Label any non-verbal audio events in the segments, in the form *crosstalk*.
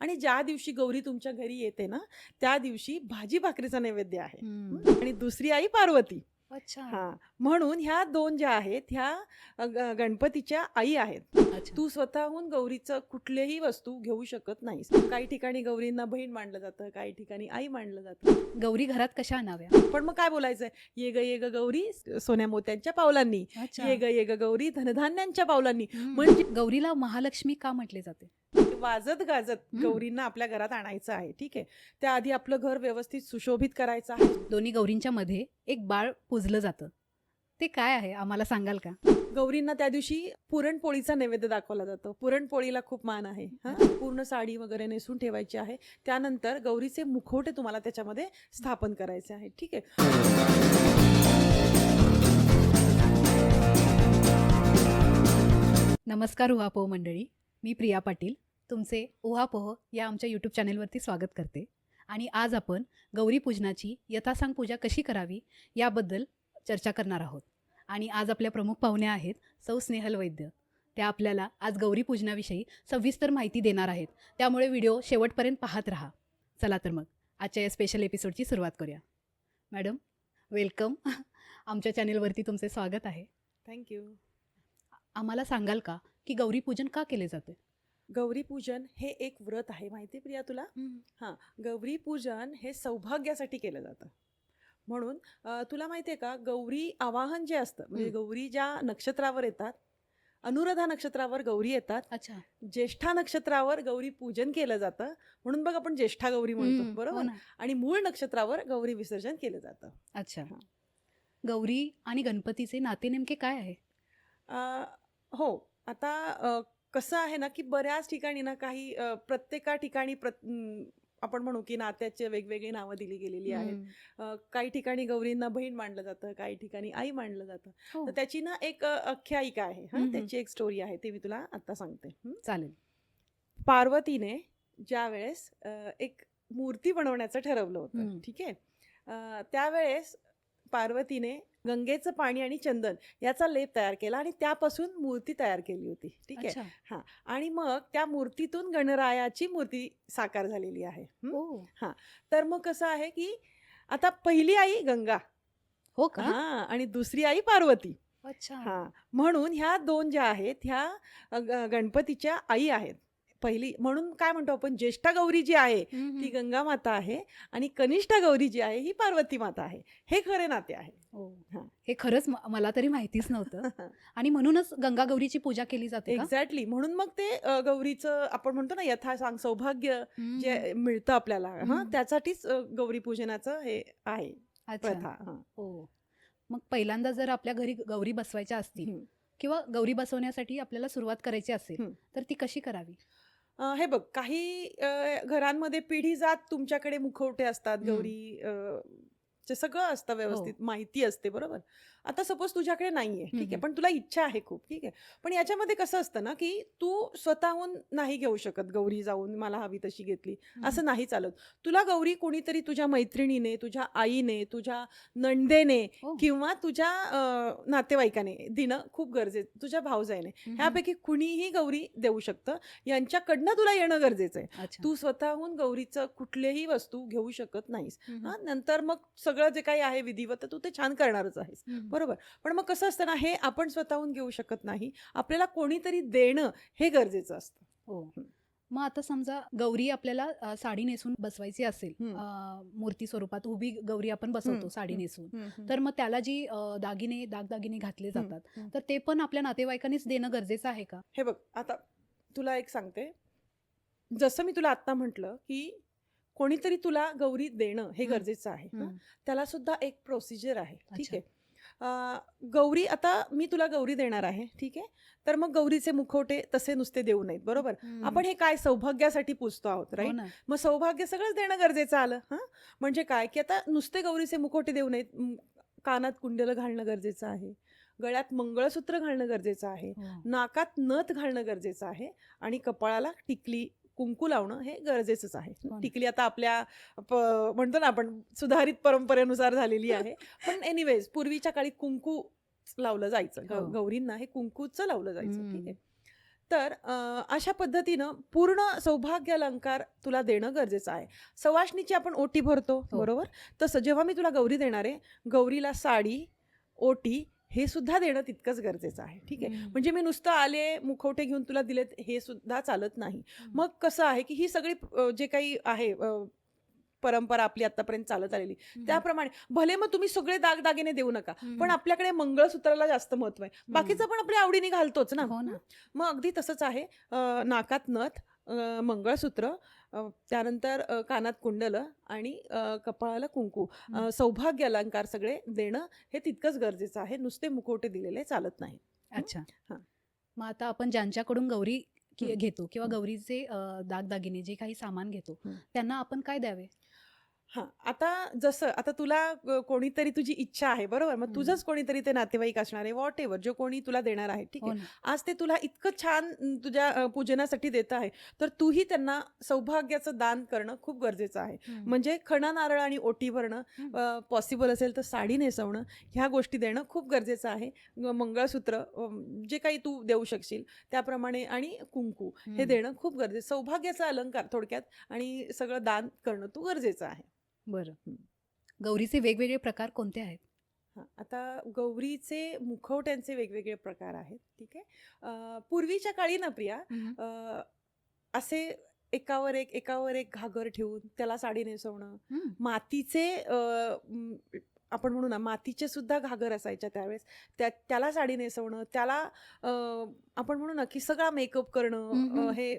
आणि ज्या दिवशी गौरी तुमच्या घरी येते ना त्या दिवशी भाजी भाकरीचा नैवेद्य आहे. आणि दुसरी आई पार्वती. अच्छा. हा. म्हणून ह्या दोन ज्या आहेत ह्या गणपतीच्या आई आहेत. तू स्वतःहून गौरीचं कुठलीही वस्तू घेऊ शकत नाहीस. काही ठिकाणी गौरींना बहीण मानलं जातं काही ठिकाणी आई मानलं जातं. गौरी घरात कशा आणाव्या? पण मग काय बोलायचंय? ये ग ये ग गौरी सोन्या मोत्यांच्या पावलांनी. ये ग ये ग गौरी धनधान्यांच्या पावलांनी. म्हणजे गौरीला महालक्ष्मी का म्हटले जाते? वाजत गाजत. गौरींना आपल्या घरात आणायचं आहे. ठीक आहे? त्याआधी आपलं घर व्यवस्थित सुशोभित करायचं आहे. दोन्ही गौरींच्या मध्ये एक बाळ पूजलं जातं. ते काय आहे? आम्हाला सांगाल का? गौरींना त्या दिवशी पुरणपोळीचा नैवेद्य दाखवला जातो. पुरणपोळीला खूप मान आहे. हा? पूर्ण साडी वगैरे नेसून ठेवायची आहे. त्यानंतर गौरीचे मुखवटे तुम्हाला त्याच्यामध्ये स्थापन करायचे आहे. ठीक आहे? नमस्कार उहापोह मंडळी. मी प्रिया पाटील. तुमचे उहापोह या आमच्या यूट्यूब चॅनेलवरती स्वागत करते. आणि आज आपण गौरी पूजनाची यथासांग पूजा कशी करावी याबद्दल चर्चा करणार आहोत. आणि आज आपल्या प्रमुख पाहुण्या आहेत सौ स्नेहल वैद्य. त्या आपल्याला आज गौरी पूजनाविषयी सविस्तर माहिती देणार आहेत. त्यामुळे व्हिडिओ शेवटपर्यंत पाहत राहा. चला तर मग आजच्या या स्पेशल एपिसोडची सुरुवात करूया. मॅडम वेलकम *laughs* आमच्या चॅनेलवरती तुमचे स्वागत आहे. थँक्यू आम्हाला सांगाल का की गौरी पूजन का केले जाते? गौरी पूजन हे एक व्रत आहे. माहिती प्रिया तुला? हां. गौरी पूजन हे सौभाग्यासाठी केलं जातं. म्हणून तुला माहिती आहे का? गौरी आवाहन जे असतं म्हणजे. गौरी ज्या नक्षत्रावर येतात अनुराधा नक्षत्रावर गौरी येतात अच्छा. ज्येष्ठा नक्षत्रावर गौरी पूजन केलं जातं. म्हणून बघ आपण ज्येष्ठा गौरी म्हणतो हम्म, हो बरोबर? ना. आणि मूळ नक्षत्रावर गौरी विसर्जन केलं जातं. अच्छा. हां. गौरी आणि गणपतीचे नाते नेमके काय आहे? अ, हो. आता अ, कसं आहे ना की बऱ्याच ठिकाणी ना काही प्रत्येका ठिकाणी प्रत अं, आपण म्हणू की नात्याचे वेगवेगळी नावं दिली गेलेली आहेत. काही ठिकाणी गौरींना बहीण मानलं जातं काही ठिकाणी आई मानलं जातं. हो, तर त्याची ना एक आख्यायिका आहे हा. त्याची एक स्टोरी आहे ती मी तुला आता सांगते? चालेल. पार्वतीने ज्या वेळेस एक मूर्ती बनवण्याचं ठरवलं होतं. ठीक आहे? त्यावेळेस पार्वतीने गंगेचं पाणी आणि चंदन याचा लेप तयार केला आणि त्यापासून मूर्ती तयार केली होती. ठीक आहे? अच्छा. आणि मग त्या मूर्तीतून गणरायाची मूर्ती साकार झालेली आहे. हं? हो. तर मग कसं आहे की आता पहिली आई गंगा. हो का? हा. आणि दुसरी आई पार्वती. अच्छा. हा. म्हणून ह्या दोन ज्या आहेत ह्या गणपतीच्या आई आहेत. पहिली म्हणून काय म्हणतो आपण ज्येष्ठा गौरी जी आहे ती. गंगा माता आहे आणि कनिष्ठा गौरी जी आहे ही पार्वती माता आहे हे खरे नाते आहे हो. हां. हे खरंच मला तरी माहितीच नव्हतं *laughs* आणि म्हणूनच गंगा गौरीची पूजा केली जाते एक्झॅक्टली म्हणून मग ते गौरीचं आपण म्हणतो ना यथा सांग सौभाग्य. जे मिळतं आपल्याला हा. त्यासाठीच गौरी पूजनाचं हे आहे प्रथा हा. मग पहिल्यांदा जर आपल्या घरी गौरी बसवायच्या असतील. किंवा गौरी बसवण्यासाठी आपल्याला सुरुवात करायची असेल. तर ती कशी करावी अ, हे बघ काही अ, घरांमध्ये पिढी जात तुमच्याकडे मुखवटे असतात. गौरी अ, चे सगळं असतं व्यवस्थित माहिती असते बरोबर? आता सपोज तुझ्याकडे नाहीये ठीक आहे. पण तुला इच्छा आहे खूप ठीक आहे. पण याच्यामध्ये कसं असतं ना की तू स्वतःहून नाही घेऊ शकत गौरी जाऊन मला हवी तशी घेतली असं नाही चालत. तुला गौरी कोणीतरी तुझ्या मैत्रिणीने तुझ्या आईने तुझ्या नंदेने हो. किंवा तुझ्या नातेवाईकाने देणं खूप गरजेचं तुझ्या भावजाईने हम्म. ह्यापैकी कुणीही गौरी देऊ शकतं. यांच्याकडनं तुला येणं गरजेचं आहे. तू स्वतःहून गौरीचं कुठलीही वस्तू घेऊ शकत नाहीस. हा नंतर मग सगळं जे काही आहे विधिवत तर तू ते छान करणारच आहेस. बरोबर? पण मग कसं असतं ना हे आपण स्वतःहून घेऊ शकत नाही. आपल्याला कोणीतरी देणं हे गरजेचं असतं. हो. मग आता समजा गौरी आपल्याला साडी नेसून बसवायची असेल मूर्ती स्वरूपात उभी गौरी आपण बसवतो साडी. नेसून. तर मग त्याला जी दागिने दागदागिने घातले जातात. तर ते पण आपल्या नातेवाईकांनीच देणं गरजेचं आहे का? हे बघ आता तुला एक सांगते. जसं मी तुला आत्ता म्हटलं की कोणीतरी तुला गौरी देणं हे हं. गरजेचं आहे हं. हं. त्याला सुद्धा एक प्रोसिजर आहे. ठीक. आहे. गौरी आता मी तुला गौरी देणार आहे. ठीक आहे? तर मग गौरीचे मुखवटे तसे नुसते देऊ नयेत. बरोबर? हं. आपण हे काय सौभाग्यासाठी पूजतो आहोत हो राईट ना. मग सौभाग्य सगळंच देणं गरजेचं आलं हां? म्हणजे काय? की आता नुसते गौरीचे मुखवटे देऊ नयेत. कानात कुंडलं घालणं गरजेचं आहे. गळ्यात मंगळसूत्र घालणं गरजेचं आहे. हो. नाकात नथ घालणं गरजेचं आहे. आणि कपाळाला टिकली कुंकू लावणं हे गरजेचंच आहे ना. टिकली आता आपल्या म्हणतो ना आपण सुधारित परंपरेनुसार झालेली आहे *laughs* पण एनिवेज पूर्वीच्या काळी कुंकू लावलं जायचं हो. गौरींना हे कुंकूचं लावलं जायचं ठीक. आहे तर अशा पद्धतीनं पूर्ण सौभाग्य अलंकार तुला देणं गरजेचं आहे सवाष्णीची आपण ओटी भरतो हो. बरोबर तसं जेव्हा मी तुला गौरी देणार आहे गौरीला साडी ओटी हे सुद्धा देणं तितकंच गरजेचं आहे. ठीक आहे. म्हणजे मी नुसतं आले मुखवटे घेऊन तुला दिलेत हे सुद्धा चालत नाही. मग कसं आहे की ही सगळी जे काही आहे परंपरा आपली आतापर्यंत चालत आलेली. त्याप्रमाणे भले मग तुम्ही सगळे दागदागिने देऊ नका. पण आपल्याकडे मंगळसूत्राला जास्त महत्त्व आहे. बाकीचं पण आपल्या आवडीने घालतोच ना. हो ना. मग अगदी तसंच आहे नाकात नथ मंगळसूत्र त्यानंतर कानात कुंडलं आणि कपाळाला कुंकू. सौभाग्य अलंकार सगळे देणं हे तितकंच गरजेचं आहे नुसते मुखवटे दिलेले चालत नाही अच्छा हां. मग आता आपण ज्यांच्याकडून गौरी की-. घेतो किंवा. गौरीचे दागदागिने जे काही सामान घेतो. त्यांना आपण काय द्यावे हां आता जसं आता तुला अ, कोणीतरी तुझी इच्छा आहे बरोबर मग हं. तुझंच कोणीतरी ते नातेवाईक असणार आहे वॉट एव्हर जो कोणी तुला देणार आहे ठीक हो आहे ना आज ते तुला इतकं छान अं, तुझ्या अ, पूजनासाठी देत आहे तर तूही त्यांना सौभाग्याचं दान करणं खूप गरजेचं आहे. म्हणजे खणा नारळ आणि ओटी भरणं हं. पॉसिबल असेल तर साडी नेसवणं ह्या गोष्टी देणं खूप गरजेचं आहे ग- मंगळसूत्र जे काही तू देऊ शकशील त्याप्रमाणे आणि कुंकू हे. देणं खूप गरजेचं सौभाग्याचा अलंकार थोडक्यात आणि सगळं दान करणं तू गरजेचं आहे बरं. गौरीचे वेगवेगळे प्रकार कोणते आहेत हां, आता गौरीचे मुखवट्यांचे वेगवेगळे प्रकार आहेत ठीक आहे पूर्वीच्या काळी ना प्रिया अ, असे एकावर एक एकावर एक घागर ठेवून त्याला साडी नेसवणं हं. मातीचे अ, म, आपण म्हणू ना मातीचे सुद्धा घागर असायच्या त्यावेळेस त्या त्याला साडी नेसवणं त्याला अ, आपण म्हणू ना की सगळा मेकअप करणं अ. हे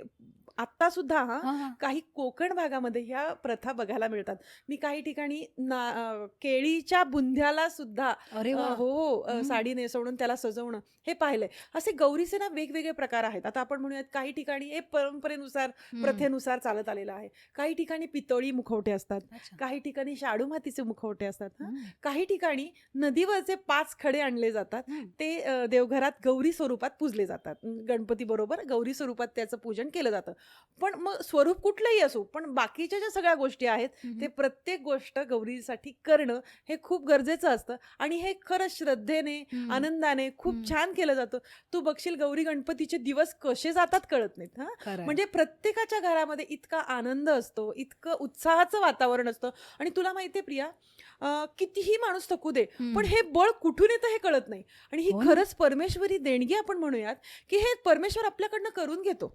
आत्ता सुद्धा हा. काही कोकण भागामध्ये ह्या प्रथा बघायला मिळतात मी काही ठिकाणी ना केळीच्या बुंध्याला सुद्धा अरे अ, वा हो अ, हम्म. साडी नेसवणं त्याला सजवणं हे पाहिलंय असे गौरीचे ना वेगवेगळे प्रकार आहेत आता आपण म्हणूयात काही ठिकाणी हे परंपरेनुसार. प्रथेनुसार चालत आलेलं आहे काही ठिकाणी पितळी मुखवटे असतात अच्छा. काही ठिकाणी शाडू मातीचे मुखवटे असतात हं. काही ठिकाणी नदीवरचे पाच खडे आणले जातात. ते अ, देवघरात गौरी स्वरूपात पूजले जातात गणपती बरोबर गौरी स्वरूपात त्याचं पूजन केलं जातं पण मग स्वरूप कुठलंही असो पण बाकीच्या ज्या सगळ्या गोष्टी आहेत. ते प्रत्येक गोष्ट गौरीसाठी करणं हे खूप गरजेचं असतं आणि हे खरं श्रद्धेने. आनंदाने खूप. छान केलं जातं तू बघशील गौरी गणपतीचे दिवस कसे जातात कळत नाहीत हा. म्हणजे प्रत्येकाच्या घरामध्ये इतका आनंद असतो इतकं उत्साहाचं वातावरण असतं आणि तुला माहितीये प्रिया कितीही माणूस थकू दे. पण हे बळ कुठून येतं हे कळत नाही आणि ही हो. खरंच परमेश्वरी देणगी आपण म्हणूयात की हे परमेश्वर आपल्याकडनं करून घेतो.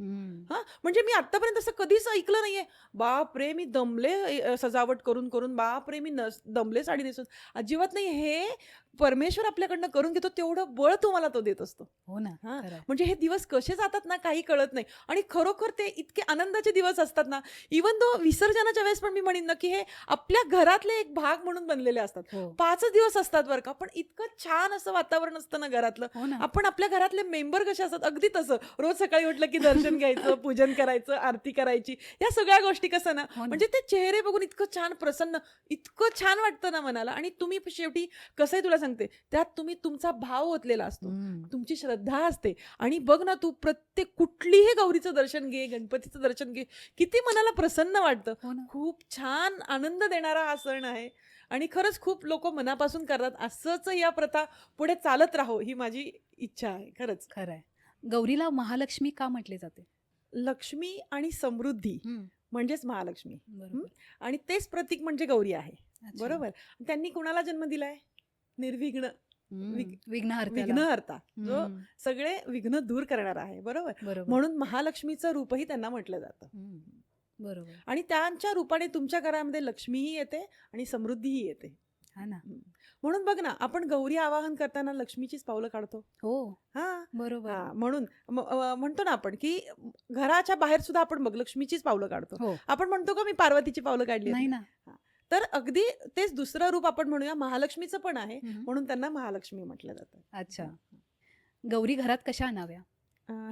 हा म्हणजे मी आतापर्यंत असं कधीच ऐकलं नाहीये. बाप रे मी दमले सजावट करून करून. बाप रे मी नस दमले साडी नेसून. अजिबात नाही हे परमेश्वर आपल्याकडनं करून घेतो तेवढं बळ तुम्हाला तो देत असतो. हो ना हा. म्हणजे हे दिवस कसे जातात ना काही कळत नाही. आणि खरोखर ते इतके आनंदाचे दिवस असतात ना इवन दो विसर्जनाच्या वेळेस पण मी म्हणेन ना की हे आपल्या घरातले एक भाग म्हणून बनलेले असतात. हो. पाचच दिवस असतात बरं का पण इतकं छान असं वातावरण असतं ना घरातलं. हो आपण आपल्या घरातले मेंबर कसे असतात अगदी तसं. रोज सकाळी उठलं की दर्शन घ्यायचं *laughs* पूजन करायचं आरती करायची या सगळ्या गोष्टी कसं ना हो ना. म्हणजे ते चेहरे बघून इतकं छान प्रसन्न इतकं छान वाटतं ना मनाला. आणि तुम्ही शेवटी कसंही तुला सांगते त्यात तुम्ही तुमचा भाव ओतलेला असतो. तुमची श्रद्धा असते. आणि बघ ना तू प्रत्येक कुठलीही गौरीचं दर्शन घे गणपतीचं दर्शन घे किती मनाला प्रसन्न वाटतं. हो खूप छान आनंद देणारा हा सण आहे. आणि खरंच खूप लोक मनापासून करतात असंच या प्रथा पुढे चालत राहो ही माझी इच्छा आहे खरंच. खरं आहे गौरीला महालक्ष्मी का म्हटले जाते? लक्ष्मी आणि समृद्धी. म्हणजेच महालक्ष्मी. आणि तेच प्रतीक म्हणजे गौरी आहे. बरोबर? त्यांनी कुणाला जन्म दिलाय? निर्विघ्न. विघ- विघ्नहर्त्याला. विघ्नहर्ता. जो. सगळे विघ्न दूर करणारा आहे. बरोबर? म्हणून महालक्ष्मीचं रूपही त्यांना म्हटलं जातं. बरोबर. आणि त्यांच्या रूपाने तुमच्या घरामध्ये लक्ष्मीही येते आणि समृद्धीही येते. हा ना. म्हणून बघ ना आपण गौरी आवाहन करताना लक्ष्मीचीच पावलं काढतो. हो. हा? बरोबर. हा म्हणून म- म्हणतो ना आपण की घराच्या बाहेर सुद्धा आपण बघ लक्ष्मीचीच पावलं काढतो. हो. आपण म्हणतो का मी पार्वतीची पावलं काढली नाही? ना. तर अगदी तेच दुसरं रूप आपण म्हणूया महालक्ष्मीचं पण आहे. म्हणून त्यांना महालक्ष्मी म्हटलं जातं. अच्छा. गौरी घरात कशा आणाव्या?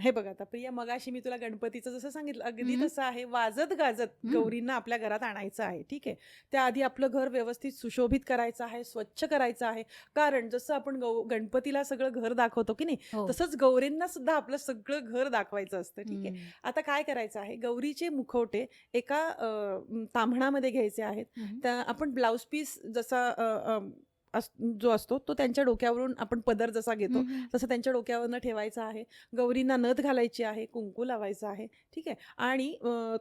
हे बघ आता प्रिया मगाशी मी तुला गणपतीचं जसं सांगितलं अगदी. तसं आहे वाजत गाजत. गौरींना आपल्या घरात आणायचं आहे ठीक आहे त्याआधी आपलं घर व्यवस्थित सुशोभित करायचं आहे स्वच्छ करायचं आहे कारण जसं आपण गौ गणपतीला सगळं घर दाखवतो की नाही हो तसंच गौरींना सुद्धा आपलं सगळं घर दाखवायचं असतं ठीक आहे. आता काय करायचं आहे गौरीचे मुखवटे एका ताम्हणामध्ये घ्यायचे आहेत. त्या आपण ब्लाऊज पीस जसा जो असतो तो त्यांच्या डोक्यावरून आपण पदर जसा घेतो. तसं त्यांच्या डोक्यावरनं ठेवायचा आहे गौरींना नथ घालायची आहे कुंकू लावायचं आहे ठीक आहे आणि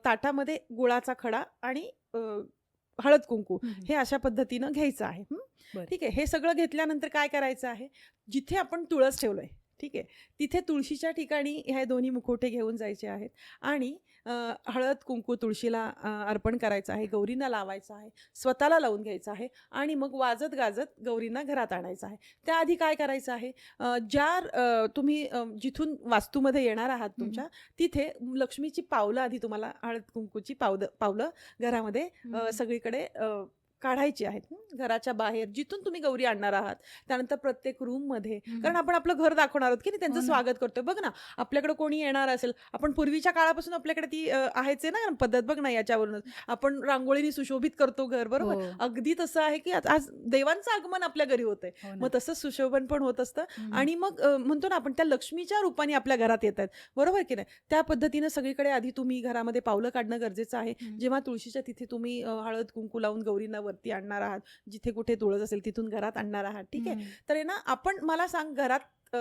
ताटामध्ये गुळाचा खडा आणि हळद कुंकू. हे अशा पद्धतीनं घ्यायचं आहे. ठीक आहे हे सगळं घेतल्यानंतर काय करायचं आहे जिथे आपण तुळस ठेवलंय ठीक आहे. तिथे तुळशीच्या ठिकाणी ह्या दोन्ही मुखोटे घेऊन जायचे आहेत आणि हळद कुंकू तुळशीला अर्पण करायचं आहे गौरींना लावायचं आहे स्वतःला लावून घ्यायचं आहे आणि मग वाजत गाजत गौरींना घरात आणायचं आहे. त्याआधी काय करायचं आहे ज्या तुम्ही जिथून वास्तूमध्ये येणार आहात तुमच्या तिथे लक्ष्मीची पावलं आधी तुम्हाला हळद कुंकूची पावलं पावलं घरामध्ये. सगळीकडे काढायची आहेत हं. घराच्या बाहेर जिथून तुम्ही गौरी आणणार आहात त्यानंतर प्रत्येक रूममध्ये हम्म. कारण आपण आपलं घर दाखवणार आहोत की नाही हो त्यांचं ना. स्वागत करतोय बघ ना आपल्याकडे कोणी येणार असेल आपण पूर्वीच्या काळापासून आपल्याकडे ती आहेच आहे ना पद्धत बघ ना याच्यावरूनच आपण रांगोळीने सुशोभित करतो घर बरोबर हो. अगदी तसं आहे की आज देवांचं आगमन आपल्या घरी होतंय हो. मग तसंच सुशोभन पण होत असतं. आणि मग म्हणतो ना आपण त्या लक्ष्मीच्या रूपाने आपल्या घरात येत आहेत बरोबर की नाही त्या पद्धतीनं सगळीकडे आधी तुम्ही घरामध्ये पावलं काढणं गरजेचं आहे. जेव्हा तुळशीच्या तिथे तुम्ही हळद कुंकू लावून गौरींना वरती आणणार आहात जिथे कुठे तुळस असेल तिथून घरात आणणार आहात ठीक आहे. तर आहे ना आपण मला सांग घरात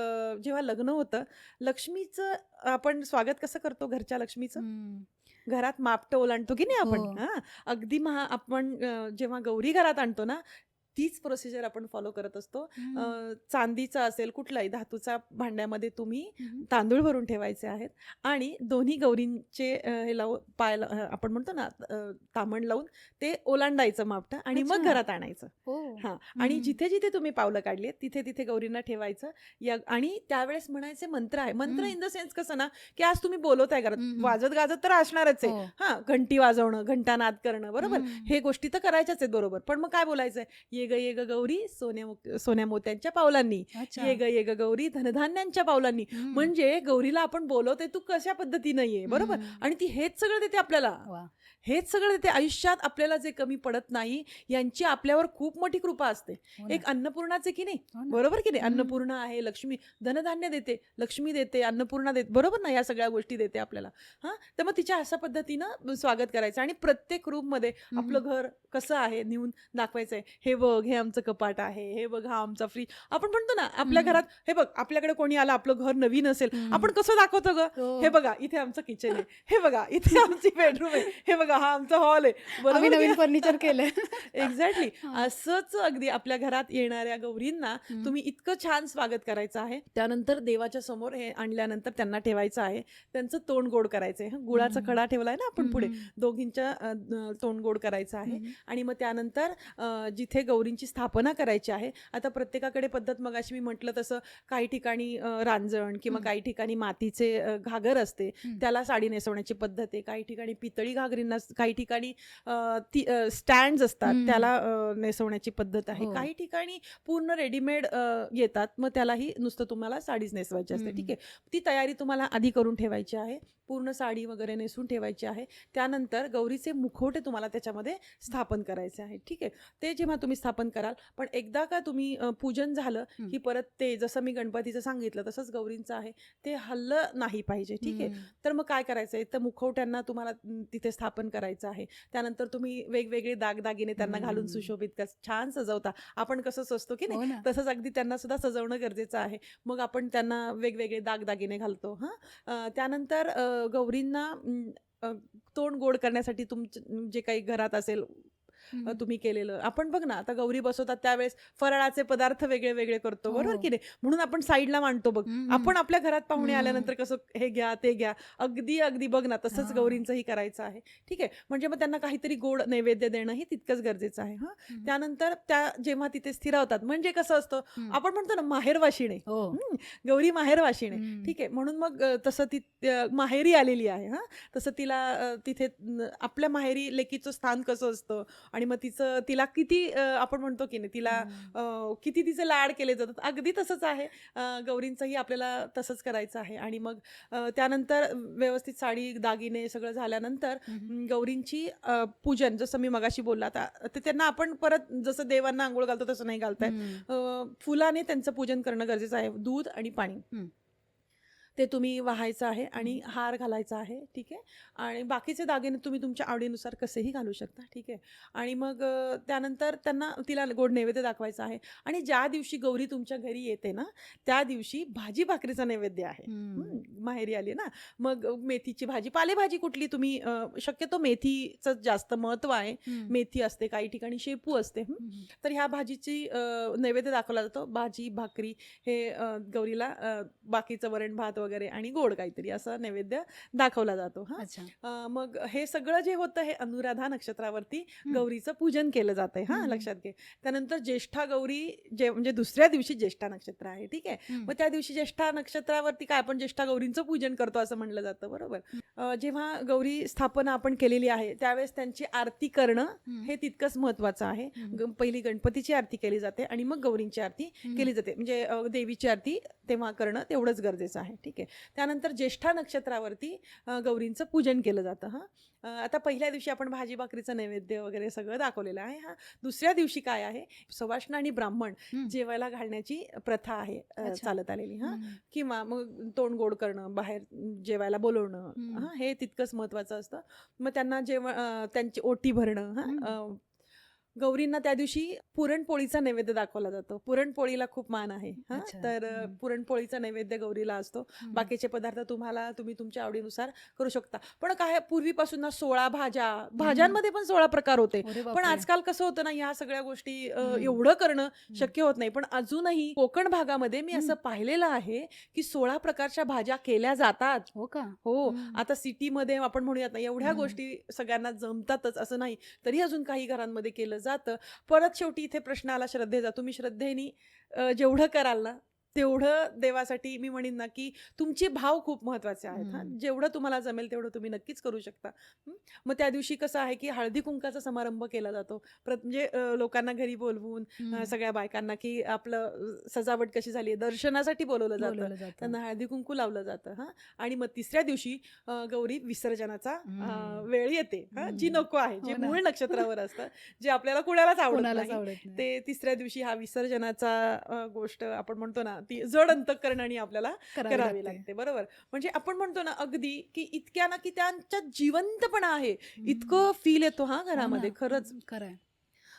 जेव्हा लग्न होतं लक्ष्मीचं आपण स्वागत कसं करतो घरच्या लक्ष्मीचं. घरात मापटं ओलांडतो की नाही आपण हो. हा अगदी महा आपण जेव्हा गौरी घरात आणतो ना तीच प्रोसिजर आपण फॉलो करत असतो चांदीचा असेल कुठलाही धातूचा भांड्यामध्ये तुम्ही. तांदूळ भरून ठेवायचे आहेत आणि दोन्ही गौरींचे हे लावून पाय आपण म्हणतो ना तामण लावून ते ओलांडायचं मापटं आणि मग. घरात आणायचं हो. हा आणि. जिथे जिथे तुम्ही पावलं काढली तिथे तिथे गौरींना ठेवायचं या आणि त्यावेळेस म्हणायचे मंत्र आहे मंत्र. इन द सेन्स कसं ना की आज तुम्ही बोलवताय घरात हम्म. वाजत गाजत तर असणारच आहे हो. हा घंटी वाजवणं घंटानाद करणं बरोबर. हे गोष्टी तर करायच्याच आहेत बरोबर पण मग काय बोलायचंय ये ग ये ग गौरी सोन्या सोन्या मोत्यांच्या पावलांनी. ये ग ये ग गौरी धनधान्यांच्या पावलांनी. म्हणजे गौरीला आपण बोलवतोय तू कशा पद्धतीनं ये बरोबर. आणि ती हेच सगळं देते आपल्याला. हेच सगळं देते आयुष्यात आपल्याला जे कमी पडत नाही यांची आपल्यावर खूप मोठी कृपा असते हो. एक अन्नपूर्णाचे की नाही हो. बरोबर की नाही. अन्नपूर्णा आहे लक्ष्मी धनधान्य देते लक्ष्मी देते अन्नपूर्णा देते बरोबर ना या सगळ्या गोष्टी देते आपल्याला हा तर मग तिच्या अशा पद्धतीनं स्वागत करायचं आणि प्रत्येक रूममध्ये हम्म. आपलं घर कसं आहे नेऊन दाखवायचंय हे बघ हे आमचं कपाट आहे हे बघ हा आमचा फ्रीज आपण म्हणतो ना आपल्या. घरात हे बघ आपल्याकडे कोणी आलं आपलं घर नवीन असेल. आपण कसं दाखवतो ग हो. हे बघा इथे आमचं किचन आहे हे बघा इथे आमची बेडरूम आहे हे बघा हा आमचा हॉल आहे नवीन फर्निचर केलंय *laughs* एक्झॅक्टली. असंच अगदी आपल्या घरात येणाऱ्या गौरींना. तुम्ही इतकं छान स्वागत करायचं आहे त्यानंतर देवाच्या समोर हे आणल्यानंतर त्यांना ठेवायचं आहे त्यांचं तोंड गोड करायचंय हं. गुळाचा. खडा ठेवलाय ना आपण पुढे. दोघींच्या तोंड गोड करायचं आहे. आणि मग त्यानंतर जिथे गौरींची स्थापना करायची आहे. आता प्रत्येकाकडे पद्धत मग अशी मी म्हटलं तसं काही ठिकाणी रांजण किंवा. काही ठिकाणी मातीचे घागर असते. त्याला साडी नेसवण्याची पद्धत आहे. काही ठिकाणी पितळी घागरींना काही ठिकाणी स्टँड असतात. त्याला नेसवण्याची पद्धत आहे. हो. काही ठिकाणी पूर्ण रेडीमेड येतात. मग त्यालाही नुसतं तुम्हाला साडीच नेसवायची असते. ठीक आहे. ती तयारी तुम्हाला आधी करून ठेवायची आहे. पूर्ण साडी वगैरे नेसून ठेवायची आहे. त्यानंतर गौरीचे मुखवटे तुम्हाला त्याच्यामध्ये स्थापन करायचे आहे. ठीक आहे. ते जेव्हा तुम्ही स्थापन कराल पण एकदा का तुम्ही पूजन झालं. की परत ते जसं मी गणपतीचं सांगितलं तसंच गौरींचं आहे ते हल्लं नाही पाहिजे ठीक आहे. तर मग काय करायचं आहे तर मुखवट्यांना तुम्हाला तिथे स्थापन करायचं आहे त्यानंतर तुम्ही वेगवेगळे दागदागिने त्यांना घालून. सुशोभित छान सजवता आपण कसं सजतो की नाही हो ना. तसंच अगदी त्यांना सुद्धा सजवणं गरजेचं आहे मग आपण त्यांना वेगवेगळे दागदागिने घालतो हां त्यानंतर गौरींना तोंड गोड करण्यासाठी तुमचं जे काही घरात असेल. तुम्ही केलेलं. आपण बघ ना आता गौरी बसवतात त्यावेळेस फराळाचे पदार्थ वेगळे वेगळे करतो बरोबर हो. की नाही? म्हणून आपण साईडला मांडतो बघ. आपण आपल्या घरात पाहुणे. आल्यानंतर कसं हे घ्या ते घ्या. अगदी अगदी बघ ना तसंच हा. गौरींचंही करायचं आहे. ठीक आहे? म्हणजे मग त्यांना काहीतरी गोड नैवेद्य देणंही तितकंच गरजेचं आहे हां. त्यानंतर त्या जेव्हा तिथे स्थिरावतात म्हणजे कसं असतं. आपण म्हणतो ना माहेरवाशिणे हो. गौरी माहेरवाशिणे. ठीक आहे? म्हणून मग तसं ती माहेरी आलेली आहे हां? तसं तिला तिथे आपल्या माहेरी लेकीचं स्थान कसं असतं? आणि मग तिचं तिला किती आपण म्हणतो की नाही तिला किती तिचे लाड केले जातात. अगदी तसंच आहे. गौरींचंही आपल्याला तसंच करायचं आहे. आणि मग त्यानंतर व्यवस्थित साडी दागिने सगळं झाल्यानंतर गौरींची पूजन जसं मी मगाशी बोलला आता ते त्यांना आपण परत जसं देवांना आंघोळ घालतो तसं नाही घालताय. हम्म. अ, फुलाने त्यांचं पूजन करणं गरजेचं आहे. दूध आणि पाणी. ते तुम्ही वाहायचं आहे आणि हार घालायचा आहे ठीक आहे? आणि बाकीचे दागिने तुम्ही तुमच्या आवडीनुसार कसेही घालू शकता ठीक आहे? आणि मग त्यानंतर त्यांना तिला गोड नैवेद्य दाखवायचा आहे. आणि ज्या दिवशी गौरी तुमच्या घरी येते ना त्या दिवशी भाजी भाकरीचा नैवेद्य आहे. माहेरी आली ना मग मेथीची भाजी पालेभाजी कुठली तुम्ही शक्यतो मेथीचं जास्त महत्त्व आहे. मेथी असते काही ठिकाणी शेपू असते. तर ह्या भाजीची नैवेद्य दाखवला जातो भाजी भाकरी हे गौरीला बाकीचं वरण भात वगैरे आणि गोड काहीतरी असा नैवेद्य दाखवला जातो हां मग हे सगळं जे होतं हे अनुराधा नक्षत्रावरती. गौरीचं पूजन केलं जातंय हां हं. लक्षात घे त्यानंतर ज्येष्ठा गौरी जे म्हणजे दुसऱ्या दिवशी ज्येष्ठा नक्षत्र आहे ठीक आहे. मग त्या दिवशी ज्येष्ठा नक्षत्रावरती काय आपण ज्येष्ठा गौरींचं पूजन करतो असं म्हणलं जातं बरोबर जेव्हा गौरी स्थापना आपण केलेली आहे त्यावेळेस त्यांची आरती करणं. हे तितकंच महत्वाचं आहे पहिली गणपतीची आरती केली जाते आणि मग गौरींची आरती. केली जाते म्हणजे देवीची आरती तेव्हा करणं तेवढंच गरजेचं आहे ठीक आहे. त्यानंतर ज्येष्ठा नक्षत्रावरती गौरींचं पूजन केलं जातं हां. आता पहिल्या दिवशी आपण भाजी भाकरीचं नैवेद्य वगैरे सगळं दाखवलेलं आहे हां. दुसऱ्या दिवशी काय आहे? सवाष्ण आणि ब्राह्मण. जेवायला घालण्याची प्रथा आहे. चालत आलेली हां. किंवा मग तोंड गोड करणं बाहेर जेवायला बोलवणं. हां. हे. तितकंच महत्त्वाचं असतं. मग त्यांना जेवण अ, त्यांची ओटी भरणं हां. गौरींना त्या दिवशी पुरणपोळीचा नैवेद्य दाखवला जातो पुरणपोळीला खूप मान आहे हां. तर. पुरणपोळीचा नैवेद्य गौरीला असतो. बाकीचे पदार्थ तुम्हाला तुम्ही तुमच्या आवडीनुसार करू शकता पण काय पूर्वीपासून ना सोळा भाज्या भाज्यांमध्ये पण सोळा प्रकार होते पण. आजकाल कसं होतं ना ह्या सगळ्या गोष्टी. एवढं करणं शक्य होत नाही पण अजूनही कोकण भागामध्ये मी असं. पाहिलेलं आहे की सोळा प्रकारच्या भाज्या केल्या जातात हो का हो. आता सिटीमध्ये आपण म्हणूयात ना एवढ्या. गोष्टी सगळ्यांना जमतातच असं नाही तरी अजून काही घरांमध्ये केलं जातं. परत शेवटी इथे प्रश्न आला श्रद्धेचा. तुम्ही श्रद्धेनी जेवढं कराल ना तेवढं देवासाठी मी म्हणेन ना की तुमचे भाव खूप महत्त्वाचे आहेत हा. जेवढं तुम्हाला जमेल तेवढं तुम्ही नक्कीच करू शकता? मग त्या दिवशी कसं आहे की हळदी कुंकाचा समारंभ केला जातो म्हणजे लोकांना घरी बोलवून. सगळ्या बायकांना की आपलं सजावट कशी झाली आहे दर्शनासाठी बोलवलं जातं. त्यांना हळदी कुंकू लावलं जातं हां आणि मग तिसऱ्या दिवशी गौरी विसर्जनाचा. वेळ येते हां जी. नको आहे जे हो. मूळ नक्षत्रावर असतं *laughs* जे आपल्याला कुणालाच आवडत नाही ते तिसऱ्या दिवशी हा विसर्जनाचा गोष्ट आपण म्हणतो ना ती जड अंतकरणाने आपल्याला करावी लागते. बरोबर? म्हणजे आपण म्हणतो ना अगदी की इतक्या ना की त्यांच्यात जिवंतपणा आहे. इतकं फील येतो हा हो. घरामध्ये खरंच. खरंय.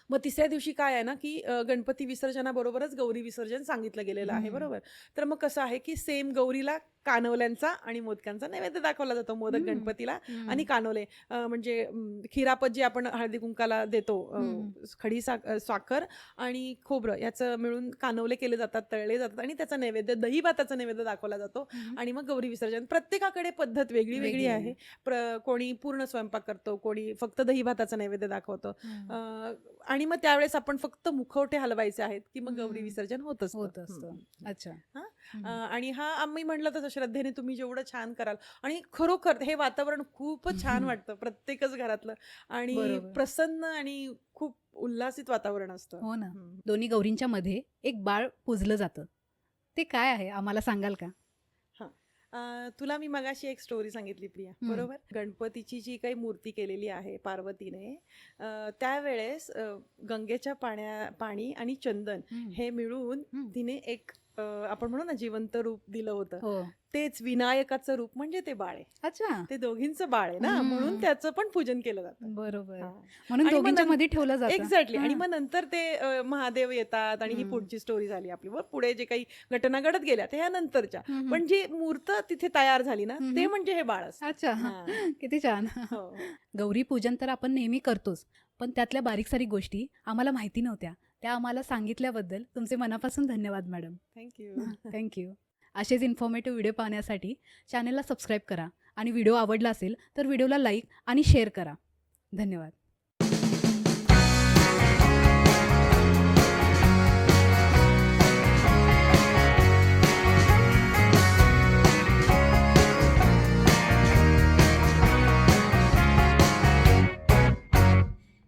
मग तिसऱ्या दिवशी काय आहे ना की गणपती विसर्जनाबरोबरच गौरी विसर्जन सांगितलं गेलेलं आहे. बरोबर तर मग कसं आहे की सेम गौरीला कानवल्यांचा आणि मोदकांचा नैवेद्य दाखवला जातो मोदक. गणपतीला. आणि कानोले अ, म्हणजे खिरापत जी आपण हळदी कुंकाला देतो. खडी साखर आणि खोबरं याचं मिळून कानवले केले जातात तळले जातात आणि त्याचा नैवेद्य दही भाताचा नैवेद्य दाखवला जातो. आणि मग गौरी विसर्जन प्रत्येकाकडे पद्धत वेगळी वेगळी आहे. कोणी पूर्ण स्वयंपाक करतो कोणी फक्त दही भाताचा नैवेद्य दाखवतो हम्म. आणि मग त्यावेळेस आपण फक्त मुखवटे हलवायचे आहेत की मग गौरी. विसर्जन होत असतं होत असतं. अच्छा हा? आणि हा आम्ही म्हटलं तसं श्रद्धेने तुम्ही जेवढं छान कराल आणि खरोखर हे वातावरण खूपच छान. वाटतं प्रत्येकच घरातलं आणि. प्रसन्न आणि खूप उल्हासित वातावरण असतं हो ना. दोन्ही गौरींच्या मध्ये एक बाळ पूजलं जातं ते काय आहे आम्हाला सांगाल का तुला मी मगाशी एक स्टोरी सांगितली प्रिया. बरोबर गणपतीची जी काही मूर्ती केलेली आहे पार्वतीने त्यावेळेस गंगेच्या पाण्या पाणी आणि चंदन. हे मिळून. तिने एक आपण म्हणू ना जिवंत रूप दिलं होतं हो तेच विनायकाचं रूप म्हणजे ते बाळ आहे अच्छा ते दोघींचं बाळ आहे ना. म्हणून त्याचं पण पूजन केलं जातं बरोबर. म्हणून दोघींच्या मध्ये ठेवलं जातं एक्झॅक्टली आणि. मग नंतर ते महादेव येतात आणि ही. पुढची स्टोरी झाली आपली पुढे जे काही घटना घडत गेल्या ते ह्या नंतरच्या. पण जी मूर्त तिथे तयार झाली ना ते. म्हणजे हे बाळ अच्छा. किती छान हो. गौरी पूजन तर आपण नेहमी करतोच पण त्यातल्या बारीक सारीक गोष्टी आम्हाला माहिती नव्हत्या त्या आम्हाला सांगितल्याबद्दल तुमचे मनापासून धन्यवाद मॅडम. थँक्यू थँक्यू *laughs* असेच इन्फॉर्मेटिव्ह व्हिडिओ पाहण्यासाठी चॅनलला सबस्क्राईब करा आणि व्हिडिओ आवडला असेल तर व्हिडिओला लाईक आणि शेअर करा. धन्यवाद.